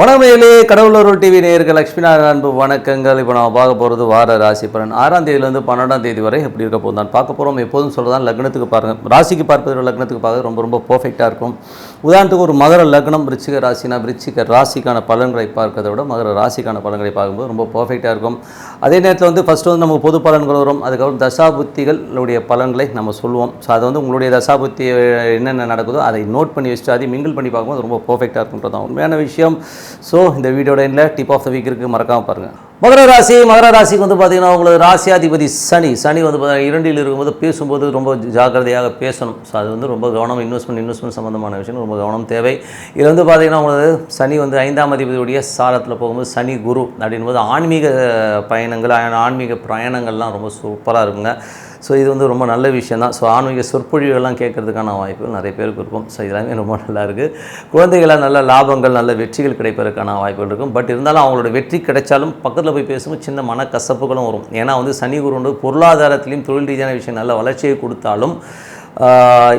வணக்கமேலே கடவுளூர் TV நேயர்கள் லக்ஷ்மி நாராயண அன்பு வணக்கங்கள். இப்போ நம்ம பார்க்க போகிறது வார ராசி பலன் ஆறாம் தேதியிலேருந்து பன்னெண்டாம் தேதி வரை எப்படி இருக்க போதும் நான் பார்க்க போகிறோம் எப்போதும் சொல்கிறதான் லக்னத்துக்கு பாருங்கள் ராசிக்கு பார்ப்பது லக்னத்துக்கு பார்க்க ரொம்ப ரொம்ப பர்ஃபெக்டாக இருக்கும். உதாரணத்துக்கு ஒரு மகர லக்னம் ரிச்சிக ராசினா ரிச்சிக ராசிக்கான பலன்களை பார்க்கறதை விட மகர ராசிக்கான பலன்களை பார்க்கும்போது ரொம்ப பர்ஃபெக்டாக இருக்கும். அதே நேரத்தில் வந்து ஃபஸ்ட்டு வந்து நமக்கு பொது பலன்கள் வரும். அதுக்கப்புறம் தசாபுத்திகளுடைய பலன்களை நம்ம சொல்லுவோம். ஸோ அது வந்து உங்களுடைய தசாபுத்தி என்னென்ன நடக்குதோ அதை நோட் பண்ணி வச்சுட்டு அதை மிங்கிள் பண்ணி பார்க்கும்போது ரொம்ப பர்ஃபெக்டாக இருக்குன்றது தான் உண்மையான விஷயம். ஸோ இந்த வீடியோட எண்டில் டிப் ஆஃப் த வீக் இருக்குது மறக்காமல் பாருங்கள் மகர ராசி மகர ராசிக்கு வந்து பார்த்தீங்கன்னா உங்களுக்கு ராசியாதிபதி சனி. சனி வந்து பார்த்தீங்கன்னா இரண்டில் இருக்கும்போது பேசும்போது ரொம்ப ஜாக்கிரதையாக பேசணும். ஸோ அது வந்து ரொம்ப கவனம் இன்வெஸ்ட்மெண்ட் இன்வெஸ்ட்மெண்ட் சம்மந்தமான விஷயம் ரொம்ப கவனம் தேவை. இதில் வந்து பார்த்தீங்கன்னா உங்களுக்கு சனி வந்து ஐந்தாம் அதிபதியுடைய சாரத்தில் போகும்போது சனி குரு அப்படின்போது ஆன்மீக பயணங்கள் ஆன்மீக பிரயாணங்கள்லாம் ரொம்ப சூப்பராக இருக்குங்க. ஸோ இது வந்து ரொம்ப நல்ல விஷயம் தான் ஸோ ஆன்மீக சொற்பொழிவுகள்லாம் கேட்கறதுக்கான வாய்ப்புகள் நிறைய பேருக்கு இருக்கும். ஸோ இதெல்லாமே ரொம்ப நல்லா இருக்குது குழந்தைகளாக நல்ல லாபங்கள் நல்ல வெற்றிகள் கிடைப்பதற்கான வாய்ப்புகள் இருக்கும். பட் இருந்தாலும் அவங்களோட வெற்றி கிடைச்சாலும் பக்கத்தில் போய் பேசும்போது சின்ன மனக்கசப்புகளும் வரும். ஏன்னா வந்து சனி குருண்டு பொருளாதாரத்திலையும் தொழில் ரீதியான விஷயம் நல்ல வளர்ச்சியை கொடுத்தாலும்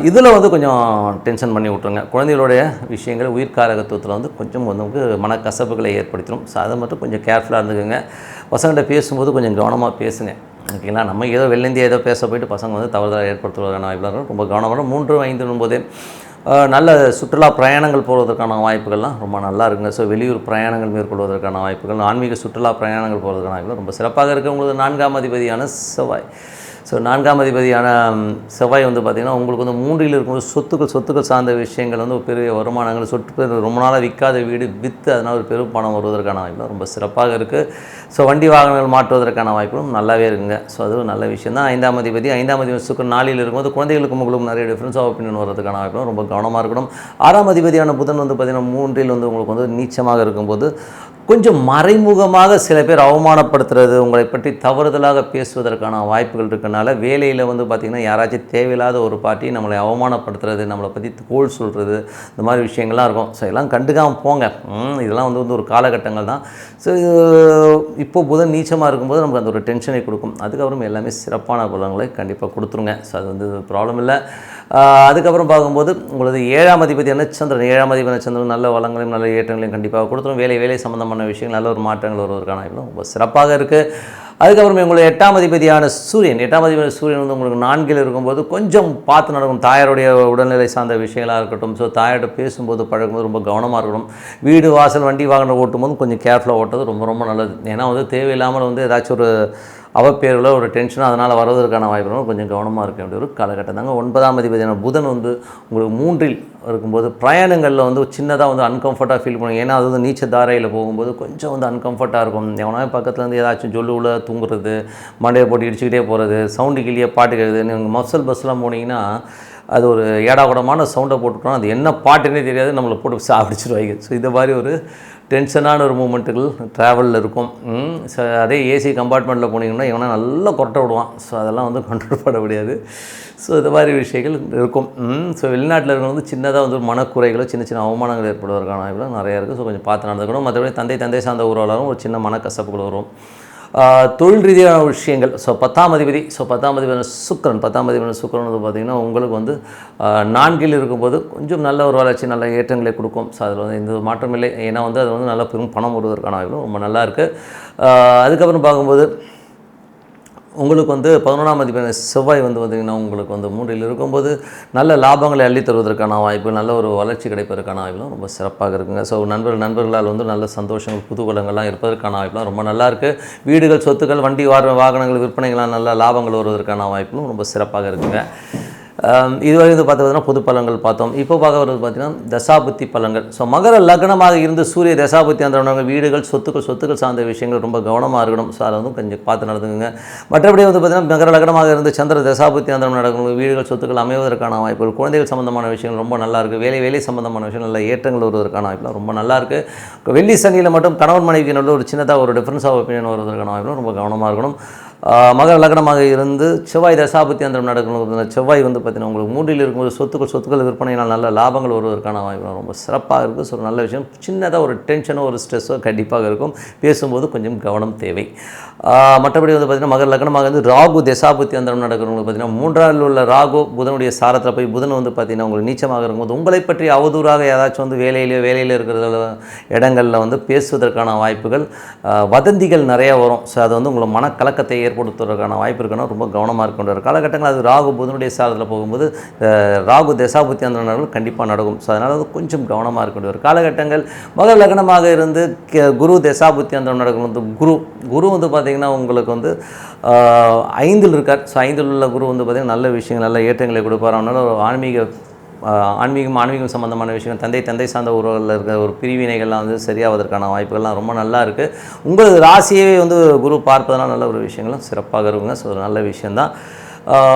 இதில் வந்து கொஞ்சம் டென்ஷன் பண்ணி விட்ருங்க குழந்தைகளுடைய விஷயங்கள் உயிர்காரகத்துவத்தில் வந்து கொஞ்சம் நமக்கு மனக்கசப்புகளை ஏற்படுத்திடும் ஸோ அதை மட்டும் கொஞ்சம் கேர்ஃபுல்லாக இருந்துக்குங்க. பசங்கள்கிட்ட பேசும்போது கொஞ்சம் கவனமாக பேசுங்க. ஓகேங்களா? நம்ம ஏதோ வெள்ளந்தியா ஏதோ பேச போயிட்டு பசங்க வந்து தவறுதலாக ஏற்படுத்துவதற்கான வாய்ப்புகள் இருக்கும் ரொம்ப கவனமாக மூன்று ஐந்து போதே நல்ல சுற்றுலா பிரயாணங்கள் போவதற்கான வாய்ப்புகள்லாம் ரொம்ப நல்லா இருக்குங்க. ஸோ வெளியூர் பிரயாணங்கள் மேற்கொள்வதற்கான வாய்ப்புகள் ஆன்மீக சுற்றுலா பிரயாணங்கள் போவதற்கான வாய்ப்புகள் ரொம்ப சிறப்பாக இருக்குது உங்களுக்கு நான்காம் அதிபதியான செவ்வாய். ஸோ நான்காம் அதிபதியான செவ்வாய் வந்து பார்த்திங்கன்னா உங்களுக்கு வந்து மூன்றில் இருக்கும்போது சொத்துக்கள் சொத்துக்கள் சார்ந்த விஷயங்கள் வந்து ஒரு பெரிய வருமானங்கள் சொத்து ரொம்ப நாளாக விற்காத வீடு விற்று அதனால் ஒரு பெரும் பணம் வருவதற்கான வாய்ப்பு ரொம்ப சிறப்பாக இருக்குது ஸோ வண்டி வாகனங்கள் மாற்றுவதற்கான வாய்ப்புகளும் நல்லாவே இருக்குங்க. ஸோ அது ஒரு நல்ல விஷயம் தான். ஐந்தாம் அதிபதி ஐந்தாம் அதிபதி சுக்கர் நாளில் இருக்கும்போது குழந்தைகளுக்கும் உங்களுக்கு நிறைய டிஃப்ரென்ஸ் ஆஃப் ஒப்பீனியன் வர்றதுக்கான வாய்ப்புகளும் ரொம்ப கவனமாக இருக்கணும். ஆறாம் அதிபதியான புதன் வந்து பார்த்திங்கன்னா மூன்றில் வந்து உங்களுக்கு வந்து நீச்சமாக இருக்கும்போது கொஞ்சம் மறைமுகமாக சில பேர் அவமானப்படுத்துறது உங்களை பற்றி தவறுதலாக பேசுவதற்கான வாய்ப்புகள் இருக்கனால வேலையில் வந்து பார்த்திங்கன்னா யாராச்சும் தேவையில்லாத ஒரு பார்ட்டி நம்மளை அவமானப்படுத்துறது நம்மளை பற்றி கோல் சொல்கிறது இந்த மாதிரி விஷயங்கள்லாம் இருக்கும். ஸோ எல்லாம் கண்டுக்காமல் போங்க. இதெல்லாம் வந்து வந்து ஒரு காலகட்டங்கள் தான். ஸோ இப்போ புதன் நீச்சமாக இருக்கும்போது நமக்கு அந்த ஒரு டென்ஷனை கொடுக்கும். அதுக்கப்புறம் எல்லாமே சிறப்பான பலன்களை கண்டிப்பாக கொடுத்துருங்க. ஸோ அது வந்து ப்ராப்ளம் இல்லை. அதுக்கப்புறம் பார்க்கும்போது உங்களது ஏழாம் அதிபதியான சந்திரன் ஏழாம் அதிபதியான சந்திரன் நல்ல வளங்களையும் நல்ல ஏற்றங்களையும் கண்டிப்பாக கொடுத்துரும். வேலை வேலை சம்மந்தமான விஷயங்கள் நல்ல ஒரு மாற்றங்கள் வருவதற்கான வாய்ப்புகளும் ரொம்ப சிறப்பாக இருக்குது அதுக்கப்புறம் உங்களுடைய எட்டாம் அதிபதியான சூரியன் எட்டாம் அதிபதி சூரியன் வந்து உங்களுக்கு நான்கில் இருக்கும்போது கொஞ்சம் பார்த்து நடக்கும். தாயாருடைய உடல்நிலை சார்ந்த விஷயங்களாக இருக்கட்டும் ஸோ தாயார்கிட்ட பேசும்போது பழகும்போது ரொம்ப கவனமாக இருக்கணும். வீடு வாசல் வண்டி வாகனம் ஓட்டும்போது கொஞ்சம் கேர்ஃபுல்லாக ஓட்டுறது ரொம்ப ரொம்ப நல்லது. ஏன்னா வந்து தேவையில்லாமல் வந்து ஏதாச்சும் ஒரு அவப்பேரில் ஒரு டென்ஷன் அதனால் வருவதற்கான வாய்ப்புகளும் கொஞ்சம் கவனமாக இருக்க வேண்டிய ஒரு காலகட்டம் தாங்க. ஒன்பதாம் அதிபதியான புதன் வந்து உங்களுக்கு மூன்றில் இருக்கும்போது பிரயாணங்களில் வந்து சின்னதாக வந்து அன்கம்ஃபர்ட்டாக ஃபீல் பண்ணுங்க ஏன்னா அது வந்து நீச்ச தாரையில் போகும்போது கொஞ்சம் வந்து அன்கம்ஃபர்ட்டாக இருக்கும். எவனா பக்கத்துலேருந்து ஏதாச்சும் சொல்லு தூங்குறது மண்டையை போட்டு இடிச்சுக்கிட்டே போகிறது சவுண்டு கிளியே பாட்டு கேட்குது நீங்கள் மசல் பஸ்லாம் போனீங்கன்னா அது ஒரு ஏடாகுடமான சவுண்டை போட்டுட்டோம் அது என்ன பாட்டுன்னே தெரியாது. நம்மளை போட்டு சாப்பிடிச்சிருவாங்க ஸோ இந்த மாதிரி ஒரு டென்ஷனான ஒரு மூமெண்ட்டுகள் ட்ராவலில் இருக்கும். ஸோ அதே ஏசி கம்பார்ட்மெண்ட்டில் போனீங்கன்னா இவனா நல்லா கொரட்டை விடுவான். ஸோ அதெல்லாம் வந்து கண்ட்ரோல் பண்ண முடியாது. ஸோ இந்த மாதிரி விஷயங்கள் இருக்கும். ஸோ வெளிநாட்டில் இருக்கிறவங்க வந்து சின்னதாக வந்து மனக்குறைகளோ சின்ன சின்ன அவமானங்கள் ஏற்படுவதற்கான வாய்ப்புகள் நிறையா இருக்குது. ஸோ கொஞ்சம் பார்த்து நடந்துக்கணும். மற்றபடி தந்தை தந்தை சார்ந்த உறவாளரும் ஒரு சின்ன மனக்கசப்புகள் வரும். தொழில் ரீதியான விஷயங்கள். ஸோ பத்தாம் அதிபதி ஸோ பத்தாம் அதிபதியான சுக்கரன் பத்தாம் அதிபதியான சுக்கரன் வந்து பார்த்திங்கன்னா உங்களுக்கு வந்து நான்கில் இருக்கும்போது கொஞ்சம் நல்ல ஒரு வளர்ச்சி நல்ல ஏற்றங்களை கொடுக்கும். ஸோ அதில் வந்து எந்த மாற்றம் இல்லை. ஏன்னா வந்து அது வந்து நல்லா பெரும் பணம் வருவதற்கான வாய்ப்புகள் ரொம்ப நல்லா இருக்குது அதுக்கப்புறம் பார்க்கும்போது உங்களுக்கு வந்து பதினொன்றாம் அதிபதி செவ்வாய் வந்து பார்த்திங்கன்னா உங்களுக்கு வந்து மூன்றில் இருக்கும்போது நல்ல லாபங்களை அள்ளி தருவதற்கான வாய்ப்பு நல்ல ஒரு வளர்ச்சி கிடைப்பதற்கான வாய்ப்புலாம் ரொம்ப சிறப்பாக இருக்குங்க. ஸோ நண்பர்கள் நண்பர்களால் வந்து நல்ல சந்தோஷங்கள் குதூகலங்கள்லாம் இருப்பதற்கான வாய்ப்புலாம் ரொம்ப நல்லாயிருக்கு வீடுகள் சொத்துக்கள் வண்டி வார வாகனங்கள் விற்பனைகள்லாம் நல்ல லாபங்கள் வருவதற்கான வாய்ப்பும் ரொம்ப சிறப்பாக இருக்குங்க. இதுவரை வந்து பார்த்தீங்கன்னா பொது பலன்கள் பார்த்தோம். இப்போ பார்க்க வர்றது பார்த்தீங்கன்னா தசாபுத்தி பலன்கள் ஸோ மகர லக்னமாக இருந்து சூரிய தசாபுத்தி அந்த வீடுகள் சொத்துக்கள் சொத்துக்கள் சார்ந்த விஷயங்கள் ரொம்ப கவனமாக இருக்கணும். ஸோ அதை வந்து கொஞ்சம் பார்த்து நடந்துக்குங்க. மற்றபடி வந்து பார்த்தீங்கன்னா மகர லக்னமாக இருந்து சந்திர தசாபுத்தி அந்த நடக்கும் வீடுகள் சொத்துக்கள் அமைவதற்கான வாய்ப்புகள் குழந்தைகள் சம்பந்தமான விஷயங்கள் ரொம்ப நல்லா இருக்குது வேலை வேலை சம்பந்தமான விஷயம் நல்ல ஏற்றங்கள் வருவதற்கான வாய்ப்புலாம் ரொம்ப நல்லா இருக்குது வெள்ளி சனியில் மட்டும் கணவன் மனைவிக்கு நல்ல ஒரு சின்னதாக ஒரு டிஃப்ரென்ஸ் ஆஃப் ஒப்பீனியன் வருவதற்கான வாய்ப்புலாம் ரொம்ப கவனமாக இருக்கணும். மகர லக்னமாக இருந்து செவ்வாய் தசாபத்தி அந்தரம் நடக்கணும். செவ்வாய் வந்து பார்த்தீங்கன்னா உங்களுக்கு மூன்றில் இருக்கும்போது சொத்துக்கள் சொத்துக்கள் விற்பனையினால் நல்ல லாபங்கள் வருவதற்கான வாய்ப்பு ரொம்ப சிறப்பாக இருக்குது ஸோ நல்ல விஷயம். சின்னதாக ஒரு டென்ஷனோ ஒரு ஸ்ட்ரெஸ்ஸோ கண்டிப்பாக இருக்கும். பேசும்போது கொஞ்சம் கவனம் தேவை. மற்றபடி வந்து பார்த்தீங்கன்னா மகர லக்னமாக வந்து ராகு தசாபத்தி அந்தரம் நடக்கிறவங்களுக்கு பார்த்தீங்கன்னா மூன்றாவில் உள்ள ராகு புதனுடைய சாரத்தில் போய் புதன் வந்து பார்த்தீங்கன்னா உங்களுக்கு நீச்சமாக இருக்கும்போது உங்களை பற்றி அவதூறாக ஏதாச்சும் வந்து வேலையிலேயோ வேலையில் இருக்கிற இடங்களில் வந்து பேசுவதற்கான வாய்ப்புகள் வதந்திகள் நிறைய வரும். ஸோ அது வந்து உங்களை மனக்கலக்கத்தை ஏற்படுத்துவதற்கான வாய்ப்பு இருக்குன்னா ரொம்ப கவனமாக இருக்க ஒரு காலகட்டங்கள் அது ராகு புதனுடைய சாரத்தில் போகும்போது ராகு தசாபுத்தி அந்த கண்டிப்பாக நடக்கும். ஸோ அதனால் அது கொஞ்சம் கவனமாக இருக்க ஒரு காலகட்டங்கள் மக லக்னமாக இருந்து குரு தசாபுத்தி அந்த நடக்கும் வந்து குரு குரு வந்து பார்த்திங்கன்னா உங்களுக்கு வந்து ஐந்தில் இருக்கார். ஸோ ஐந்தில் உள்ள குரு வந்து பார்த்திங்கன்னா நல்ல விஷயங்கள் நல்ல ஏற்றங்களை கொடுப்பார். அதனால் ஒரு ஆன்மீக ஆன்மீகம் ஆன்மீகம் சம்மந்தமான விஷயங்கள் தந்தை தந்தை சார்ந்த உறவுகளில் இருக்கிற ஒரு பிரிவினைகள்லாம் வந்து சரியாவதற்கான வாய்ப்புகள்லாம் ரொம்ப நல்லா இருக்குது உங்களது ராசியை வந்து குரு பார்ப்பதனால் நல்ல ஒரு விஷயங்களும் சிறப்பாக இருக்குங்க. ஸோ ஒரு நல்ல விஷயந்தான்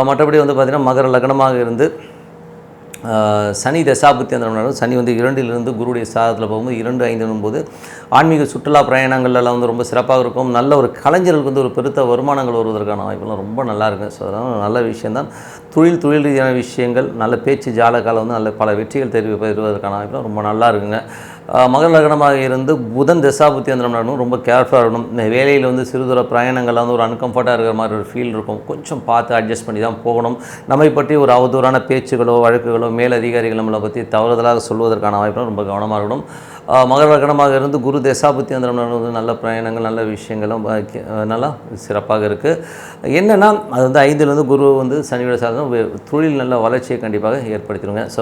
மற்றபடி வந்து பார்த்திங்கன்னா மகர லக்னமாக இருந்து சனி தசாபுத்தி அந்த சனி வந்து இரண்டிலிருந்து குருடைய சாதத்தில் போகும்போது இரண்டு ஐந்து போது ஆன்மீக சுற்றுலா பிரயாணங்கள்லாம் வந்து ரொம்ப சிறப்பாக இருக்கும். நல்ல ஒரு கலைஞர்களுக்கு வந்து ஒரு பெருத்த வருமானங்கள் வருவதற்கான வாய்ப்புலாம் ரொம்ப நல்லா இருக்கும் ஸோ அதனால் நல்ல விஷயந்தான். தொழில் தொழில் ரீதியான விஷயங்கள் நல்ல பேச்சு ஜாலக்கால வந்து நல்ல பல வெற்றிகள் தெரிவி பெறுவதற்கான வாய்ப்புலாம் ரொம்ப நல்லா இருக்குங்க. மகர லக்னமாக இருந்து புதன் தசாபுத்தி அந்த நடக்கணும். ரொம்ப கேர்ஃபுல்லாக இருக்கணும். இந்த வேலையில் வந்து சிறுதூர பிரயாணங்கள் வந்து ஒரு அன்கம்ஃபர்ட்டாக இருக்கிற மாதிரி ஒரு ஃபீல் இருக்கும். கொஞ்சம் பார்த்து அட்ஜஸ்ட் பண்ணி தான் போகணும். நம்மை பற்றி ஒரு அவதூறான பேச்சுகளோ வழக்குகளோ மேல் அதிகாரிகள் நம்மளை பற்றி தவறுதலாக சொல்வதற்கான வாய்ப்பும் ரொம்ப கவனமாக இருக்கணும். மகர லக்னமாக இருந்து குரு தசாபுத்தி அந்த வந்து நல்ல பிரயாணங்கள் நல்ல விஷயங்களும் நல்லா சிறப்பாக இருக்குது என்னென்னா அது வந்து ஐந்துலேருந்து குரு வந்து சனியோட சாதனம் தொழில் நல்ல வளர்ச்சியை கண்டிப்பாக ஏற்படுத்திடுங்க. ஸோ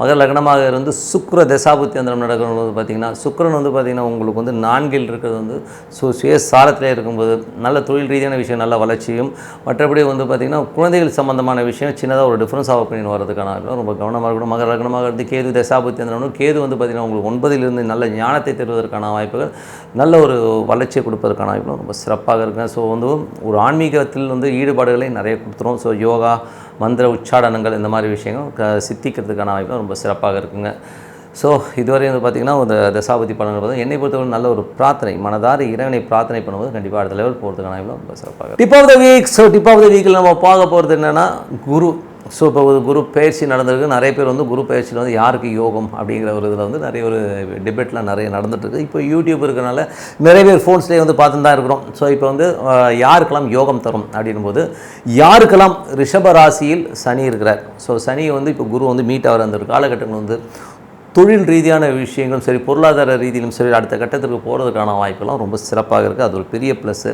மகர லக்னமாக இருந்து சுக்ர தசாபுத்தி அந்த நடக்கிறது வந்து பார்த்திங்கன்னா சுக்கிரன் வந்து பார்த்திங்கன்னா உங்களுக்கு வந்து நான்கில் இருக்கிறது வந்து சு சுய சாரத்திலே இருக்கும்போது நல்ல தொழில் ரீதியான விஷயம் நல்ல வளர்ச்சியும் மற்றபடி வந்து பார்த்திங்கன்னா குழந்தைகள் சம்பந்தமான விஷயம் சின்னதாக ஒரு டிஃப்ரென்ஸ் ஆஃப் பண்ணி வரதுக்கான வாய்ப்பு ரொம்ப கவனமாக இருக்கணும் மகர லக்னமாக இருந்து கேது தசாபுத்தி கேது வந்து பார்த்திங்கன்னா உங்களுக்கு ஒன்பதிலிருந்து நல்ல ஞானத்தை தருவதற்கான வாய்ப்புகள் நல்ல ஒரு வளர்ச்சியை கொடுப்பதற்கான வாய்ப்புகள் ரொம்ப சிறப்பாக இருக்குங்க. ஸோ வந்து ஒரு ஆன்மீகத்தில் வந்து ஈடுபாடுகளை நிறைய கொடுத்துரும். ஸோ யோகா மந்திர உச்சாடனங்கள் இந்த மாதிரி விஷயங்கள் க சித்திக்கிறதுக்கான வாய்ப்பு ரொம்ப சிறப்பாக இருக்குங்க. ஸோ இதுவரை வந்து பார்த்திங்கன்னா ஒரு தசாபதி பலன்கள் வந்து என்னை பொறுத்தவரை நல்ல ஒரு பிரார்த்தனை மனதார இறைவனை பிரார்த்தனை பண்ணும்போது கண்டிப்பாக அடுத்த லெவல் போகிறதுக்கான ரொம்ப சிறப்பாக tip of the week so tip of the வீக்கில் நம்ம பார்க்க போகிறது என்னென்னா குரு. ஸோ இப்போ ஒரு குரு பயிற்சி நடந்திருக்கு. நிறைய பேர் வந்து குரு பயிற்சியில் வந்து யாருக்கு யோகம் அப்படிங்கிற ஒரு இதில் வந்து நிறைய ஒரு டிபேட்லாம் நிறைய நடந்துட்டுருக்கு இப்போ யூடியூப் இருக்கிறனால நிறைய பேர் ஃபோன்ஸ்லேயே வந்து பார்த்துட்டு தான் இருக்கிறோம். ஸோ இப்போ வந்து யாருக்கெல்லாம் யோகம் தரும் அப்படின்னும் போது யாருக்கெல்லாம் ரிஷப ராசியில் சனி இருக்கிறார்? ஸோ சனி வந்து இப்போ குரு வந்து மீட் ஆகிற அந்த ஒரு காலகட்டங்கள் வந்து தொழில் ரீதியான விஷயங்களும் சரி பொருளாதார ரீதியிலும் சரி அடுத்த கட்டத்திற்கு போகிறதுக்கான வாய்ப்பெல்லாம் ரொம்ப சிறப்பாக இருக்குது அது ஒரு பெரிய ப்ளஸ்ஸு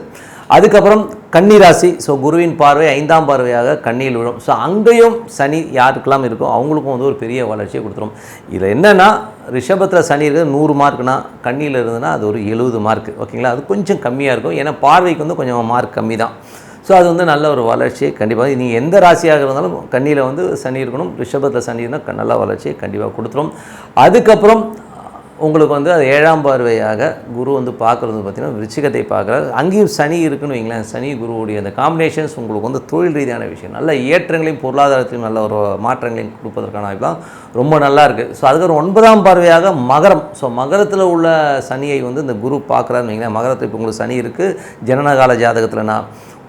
அதுக்கப்புறம் கன்னிராசி. ஸோ குருவின் பார்வை ஐந்தாம் பார்வையாக கண்ணியில் விழும். ஸோ அங்கேயும் சனி யாருக்கெல்லாம் இருக்கோ அவங்களுக்கும் வந்து ஒரு பெரிய வளர்ச்சியை கொடுத்துரும். இதில் என்னென்னா ரிஷபத்தில் சனி இருக்குது நூறு மார்க்னா கண்ணியில் இருந்ததுன்னா அது ஒரு எழுபது மார்க் ஓகேங்களா அது கொஞ்சம் கம்மியாக இருக்கும். ஏன்னா பார்வைக்கு வந்து கொஞ்சம் மார்க் கம்மி தான் ஸோ அது வந்து நல்ல ஒரு வளர்ச்சியை கண்டிப்பாக நீங்கள் எந்த ராசியாக இருந்தாலும் கண்ணியில் வந்து சனி இருக்கணும் ரிஷபத்தில் சனி இருந்தால் நல்ல வளர்ச்சியை கண்டிப்பாக கொடுத்துரும். அதுக்கப்புறம் உங்களுக்கு வந்து அது ஏழாம் பார்வையாக குரு வந்து பார்க்குறது பார்த்திங்கன்னா விருச்சிகத்தை பார்க்குறாரு. அங்கேயும் சனி இருக்குன்னு வைங்களேன் சனி குருவுடைய அந்த காம்பினேஷன்ஸ் உங்களுக்கு வந்து தொழில் ரீதியான விஷயம். நல்ல ஏற்றங்களையும் பொருளாதாரத்திலையும் நல்ல ஒரு மாற்றங்களையும் கொடுப்பதற்கான வாய்ப்புலாம் ரொம்ப நல்லா இருக்குது ஸோ அதுக்கப்புறம் ஒன்பதாம் பார்வையாக மகரம். ஸோ மகரத்தில் உள்ள சனியை வந்து இந்த குரு பார்க்குறாருன்னு வைங்களேன் மகரத்தில் இப்போ உங்களுக்கு சனி இருக்குது ஜனனகால ஜாதகத்தில்னா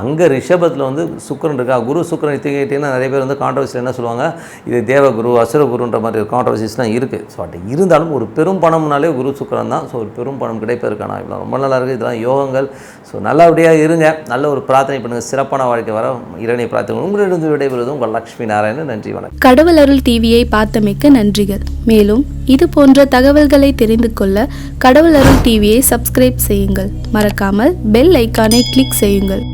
அங்கே ரிஷபத்தில் வந்து சுக்கிரன் இருக்கா? குரு சுக்கிரன் எடுத்துக்கிட்டிங்கன்னா நிறைய பேர் வந்து கான்ட்ரவர்சியில் என்ன சொல்லுவாங்க? இது தேவகுரு அசுரகுருன்ற மாதிரி கான்ட்ரவர்சிஸ்லாம் இருக்குது ஸோ அப்படி இருந்தாலும் ஒரு பெரும் பணம்னாலே குரு சுக்கரன் தான். ஸோ ஒரு பெரும் பணம் கிடைப்பதற்கான இவ்வளோ ரொம்ப நல்லா இருக்குது இதெல்லாம் யோகங்கள். ஸோ நல்லபடியாக இருங்க. நல்ல ஒரு பிரார்த்தனை பண்ணுங்கள் சிறப்பான வாழ்க்கை வர இறைவனை பிரார்த்தனை உங்களிடம் விடைபெறுவது உங்கள் லக்ஷ்மி நாராயணன். நன்றி வணக்கம். கடவுள் அருள் டிவியை பார்த்தமைக்க நன்றிகள். மேலும் இது போன்ற தகவல்களை தெரிந்து கொள்ள கடவுள் அருள் டிவியை சப்ஸ்கிரைப் செய்யுங்கள். மறக்காமல் பெல் ஐக்கானை கிளிக் செய்யுங்கள்.